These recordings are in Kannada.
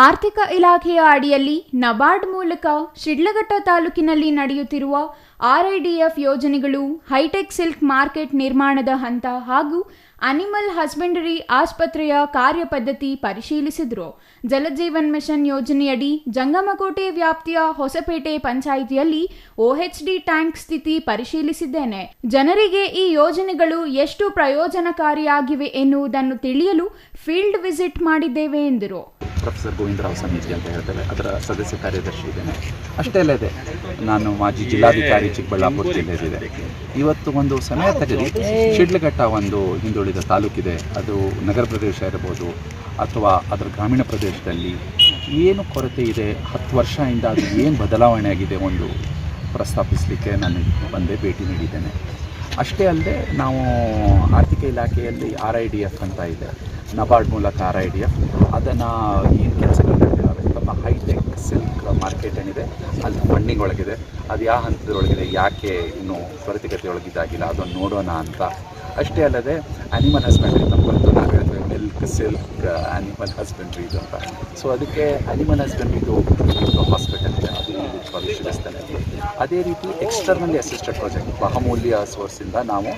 ಆರ್ಥಿಕ ಇಲಾಖೆಯ ಅಡಿಯಲ್ಲಿ ನಬಾರ್ಡ್ ಮೂಲಕ ಶಿಡ್ಲಘಟ್ಟ ತಾಲೂಕಿನಲ್ಲಿ ನಡೆಯುತ್ತಿರುವ ಆರ್ಐಡಿಎಫ್ ಯೋಜನೆಗಳು ಹೈಟೆಕ್ ಸಿಲ್ಕ್ ಮಾರ್ಕೆಟ್ ನಿರ್ಮಾಣದ ಹಂತ ಹಾಗೂ ಅನಿಮಲ್ ಹಸ್ಬೆಂಡರಿ ಆಸ್ಪತ್ರೆಯ ಕಾರ್ಯಪದ್ಧತಿ ಪರಿಶೀಲಿಸಿದರು. ಜಲಜೀವನ್ ಮಿಷನ್ ಯೋಜನೆಯಡಿ ಜಂಗಮಕೋಟೆ ವ್ಯಾಪ್ತಿಯ ಹೊಸಪೇಟೆ ಪಂಚಾಯಿತಿಯಲ್ಲಿ ಒಎಚ್ಡಿ ಟ್ಯಾಂಕ್ ಸ್ಥಿತಿ ಪರಿಶೀಲಿಸಿದ್ದೇನೆ. ಜನರಿಗೆ ಈ ಯೋಜನೆಗಳು ಎಷ್ಟು ಪ್ರಯೋಜನಕಾರಿಯಾಗಿವೆ ಎನ್ನುವುದನ್ನು ತಿಳಿಯಲು ಫೀಲ್ಡ್ ವಿಸಿಟ್ ಮಾಡಿದ್ದೇವೆ ಎಂದರು. ಪ್ರೊಫೆಸರ್ ಗೋವಿಂದರಾವ್ ಸಮಿತಿ ಅಂತ ಹೇಳ್ತೇವೆ. ಅದರ ಸದಸ್ಯ ಕಾರ್ಯದರ್ಶಿ ಇದ್ದೇನೆ. ಅಷ್ಟೇ ಅಲ್ಲದೆ, ನಾನು ಮಾಜಿ ಜಿಲ್ಲಾಧಿಕಾರಿ ಚಿಕ್ಕಬಳ್ಳಾಪುರ ಜಿಲ್ಲೆಯಲ್ಲಿದೆ ಇವತ್ತು ಒಂದು ಸಮಯ ತೆಗೆದು ಶಿಡ್ಲಘಟ್ಟ ಒಂದು ಹಿಂದುಳಿದ ತಾಲೂಕಿದೆ. ಅದು ನಗರ ಪ್ರದೇಶ ಇರ್ಬೋದು ಅಥವಾ ಅದರ ಗ್ರಾಮೀಣ ಪ್ರದೇಶದಲ್ಲಿ ಏನು ಕೊರತೆ ಇದೆ, ಹತ್ತು ವರ್ಷದಿಂದ ಅದು ಏನು ಬದಲಾವಣೆ ಆಗಿದೆ ಒಂದು ಪ್ರಸ್ತಾಪಿಸಲಿಕ್ಕೆ ನಾನು ಬಂದೆ ಭೇಟಿ ನೀಡಿದ್ದೇನೆ. ಅಷ್ಟೇ ಅಲ್ಲದೆ, ನಾವು ಆರ್ಥಿಕ ಇಲಾಖೆಯಲ್ಲಿ ಆರ್ ಐ ಡಿ ಎಫ್ ಅಂತ ಇದೆ. ನಬಾರ್ಡ್ ಮೂಲಕ ಆರ್ ಐ ಡಿಯ ಅದನ್ನು ಏನು ಕೆಲಸಗಳು ನಡೆದಿದ್ದಾವೆ ತಮ್ಮ ಹೈಟೆಕ್ ಸಿಲ್ಕ್ ಮಾರ್ಕೆಟ್ ಏನಿದೆ, ಅಲ್ಲಿ ಫಂಡಿಂಗ್ ಒಳಗಿದೆ ಅದು ಯಾವ ಹಂತದೊಳಗಿದೆ, ಯಾಕೆ ಇನ್ನೂ ತ್ವರಿತಗತಿ ಒಳಗಿದ್ದಾಗಿಲ್ಲ ಅದನ್ನು ನೋಡೋಣ ಅಂತ. ಅಷ್ಟೇ ಅಲ್ಲದೆ ಆ್ಯನಿಮಲ್ ಹಸ್ಬೆಂಡ್ರಿ ನಮ್ಮ ಗೊತ್ತು ನಾವು ಹೇಳ್ತೇವೆ ಮಿಲ್ಕ್ ಸಿಲ್ಕ್ ಆ್ಯನಿಮಲ್ ಹಸ್ಬೆಂಡ್ರಿ ಇದು ಅಂತ. ಸೊ ಅದಕ್ಕೆ ಆ್ಯನಿಮಲ್ ಹಸ್ಬೆಂಡ್ರಿದು ಹಾಸ್ಪಿಟಲ್ ಇದೆ. ಅದು ಪರಿಶೀಲಿಸ್ತಾನೆ ಅದೇ ರೀತಿ ಎಕ್ಸ್ಟರ್ನಲಿ ಅಸಿಸ್ಟೆಡ್ ಪ್ರಾಜೆಕ್ಟ್ ಬಹುಮೂಲ್ಯ ಸೋರ್ಸಿಂದ ನಾವು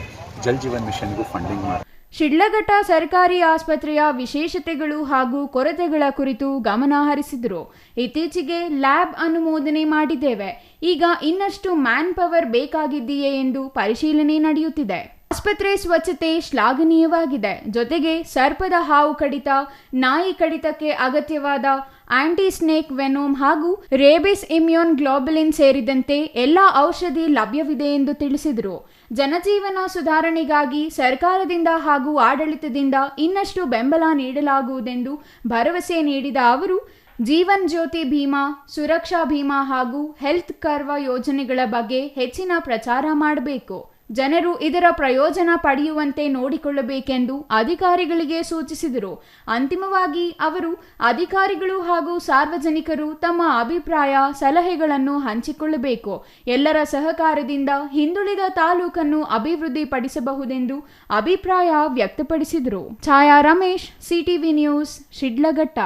ಜಲ್ ಜೀವನ್ ಮಿಷನ್ಗೂ ಫಂಡಿಂಗ್ ಮಾಡಿ ಶಿಡ್ಲಘಟ್ಟ ಸರ್ಕಾರಿ ಆಸ್ಪತ್ರೆಯ ವಿಶೇಷತೆಗಳು ಹಾಗೂ ಕೊರತೆಗಳ ಕುರಿತು ಗಮನ ಹರಿಸಿದರು. ಇತ್ತೀಚೆಗೆ ಲ್ಯಾಬ್ ಅನುಮೋದನೆ ಮಾಡಿದ್ದೇವೆ. ಈಗ ಇನ್ನಷ್ಟು ಮ್ಯಾನ್ ಪವರ್ ಬೇಕಾಗಿದೆಯೇ ಎಂದು ಪರಿಶೀಲನೆ ನಡೆಯುತ್ತಿದೆ. ಆಸ್ಪತ್ರೆ ಸ್ವಚ್ಛತೆ ಶ್ಲಾಘನೀಯವಾಗಿದೆ. ಜೊತೆಗೆ ಸರ್ಪದ ಹಾವು ಕಡಿತ, ನಾಯಿ ಕಡಿತಕ್ಕೆ ಅಗತ್ಯವಾದ ಆಂಟಿ ಸ್ನೇಕ್ ವೆನೋಮ್ ಹಾಗೂ ರೇಬಿಸ್ ಇಮ್ಯೂನ್ ಗ್ಲೋಬಲಿನ್ ಸೇರಿದಂತೆ ಎಲ್ಲ ಔಷಧಿ ಲಭ್ಯವಿದೆ ಎಂದು ತಿಳಿಸಿದರು. ಜನಜೀವನ ಸುಧಾರಣೆಗಾಗಿ ಸರ್ಕಾರದಿಂದ ಹಾಗೂ ಆಡಳಿತದಿಂದ ಇನ್ನಷ್ಟು ಬೆಂಬಲ ನೀಡಲಾಗುವುದೆಂದು ಭರವಸೆ ನೀಡಿದ ಅವರು, ಜೀವನ್ ಜ್ಯೋತಿ ಭೀಮಾ, ಸುರಕ್ಷಾ ಭೀಮಾ ಹಾಗೂ ಹೆಲ್ತ್ ಕರ್ವ ಯೋಜನೆಗಳ ಬಗ್ಗೆ ಹೆಚ್ಚಿನ ಪ್ರಚಾರ ಮಾಡಬೇಕು. ಜನರು ಇದರ ಪ್ರಯೋಜನ ಪಡೆಯುವಂತೆ ನೋಡಿಕೊಳ್ಳಬೇಕೆಂದು ಅಧಿಕಾರಿಗಳಿಗೆ ಸೂಚಿಸಿದರು. ಅಂತಿಮವಾಗಿ ಅವರು ಅಧಿಕಾರಿಗಳು ಹಾಗೂ ಸಾರ್ವಜನಿಕರು ತಮ್ಮ ಅಭಿಪ್ರಾಯ, ಸಲಹೆಗಳನ್ನು ಹಂಚಿಕೊಳ್ಳಬೇಕು. ಎಲ್ಲರ ಸಹಕಾರದಿಂದ ಹಿಂದುಳಿದ ತಾಲೂಕನ್ನು ಅಭಿವೃದ್ಧಿಪಡಿಸಬಹುದೆಂದು ಅಭಿಪ್ರಾಯ ವ್ಯಕ್ತಪಡಿಸಿದರು. Chaya Ramesh, CTV news, Shidlaghatta.